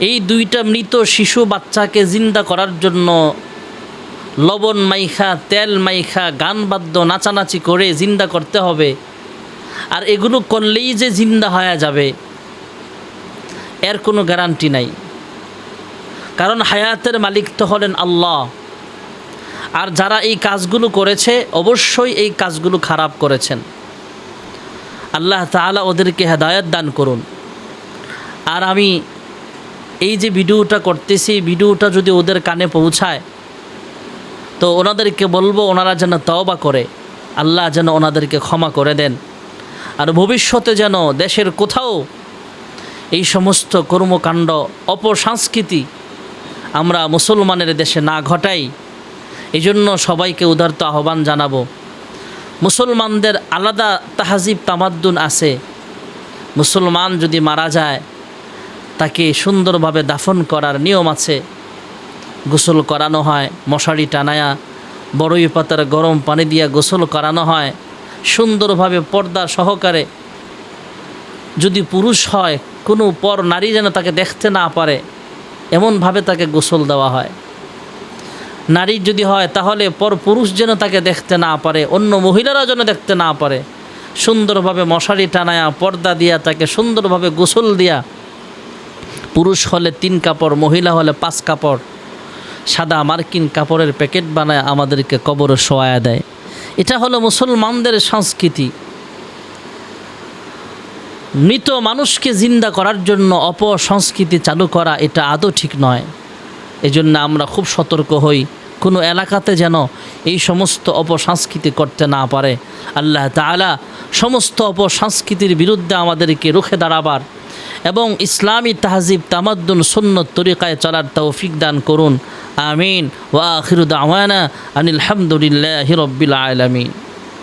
এই দুইটা মৃত শিশু বাচ্চাকে জিন্দা করার জন্য লবণ মাইখা, তেল মাইখা, গান বাদ্য, নাচানাচি করে জিন্দা করতে হবে। আর এগুলো করলেই যে জিন্দা হয়ে যাবে, এর কোনো গ্যারান্টি নাই। কারণ হায়াতের মালিক তো হলেন আল্লাহ। আর যারা এই কাজগুলো করেছে, অবশ্যই এই কাজগুলো খারাপ করেছেন। আল্লাহ তাআলা ওদেরকে হেদায়ত দান করুন। আর আমি এই যে ভিডিওটা করতেছি ভিডিওটা যদি ওদের কানে পৌঁছায়, তো ওনাদেরকে বলব ওনারা যেন তওবা করে, আল্লাহ যেন ওনাদেরকে ক্ষমা করে দেন। আর ভবিষ্যতে যেন দেশের কোথাও এই সমস্ত কর্মকাণ্ড অপসংস্কৃতি আমরা মুসলমানের দেশে না ঘটাই এই জন্য সবাইকে উদারত আহ্বান জানাব। মুসলমানদের আলাদা তাহাজিব তামাদ্দুন আছে। মুসলমান যদি মারা যায় তাকে সুন্দরভাবে দাফন করার নিয়ম আছে। গোসল করানো হয়, মশারি টানায়া বড়ই পাতার গরম পানি দিয়া গোসল করানো হয়। সুন্দরভাবে পর্দা সহকারে যদি পুরুষ হয়, কোনো পর নারী যেন তাকে দেখতে না পারে, এমনভাবে তাকে গোসল দেওয়া হয়। নারী যদি হয়, তাহলে পর পুরুষ যেন তাকে দেখতে না পারে, অন্য মহিলারা যেন দেখতে না পারে। সুন্দরভাবে মশারি টানায়া, পর্দা দিয়া, তাকে সুন্দরভাবে গোসল দিয়া পুরুষ হলে তিন কাপড়, মহিলা হলে পাঁচ কাপড়। সাদা মার্কিন কাপড়ের প্যাকেট বানায় আমাদেরকে কবরে শোয়া দেয়। এটা হলো মুসলমানদের সংস্কৃতি। মৃত মানুষকে জিন্দা করার জন্য অপসংস্কৃতি চালু করা এটা আদৌ ঠিক নয়। এজন্য আমরা খুব সতর্ক হই। কোনো এলাকাতে যেন এই সমস্ত অপসংস্কৃতি করতে না পারে। আল্লাহ তাআলা সমস্ত অপসংস্কৃতির বিরুদ্ধে আমাদেরকে রুখে দাঁড়াবার এবং ইসলামী তাহজিব তামাদ্দুন সুন্নত তরিকায় চলার তৌফিক দান করুন। আমিন। ওয়া আখিরুদ আওয়ানা আনিল হামদুলিল্লাহ রব্বিল আলামিন।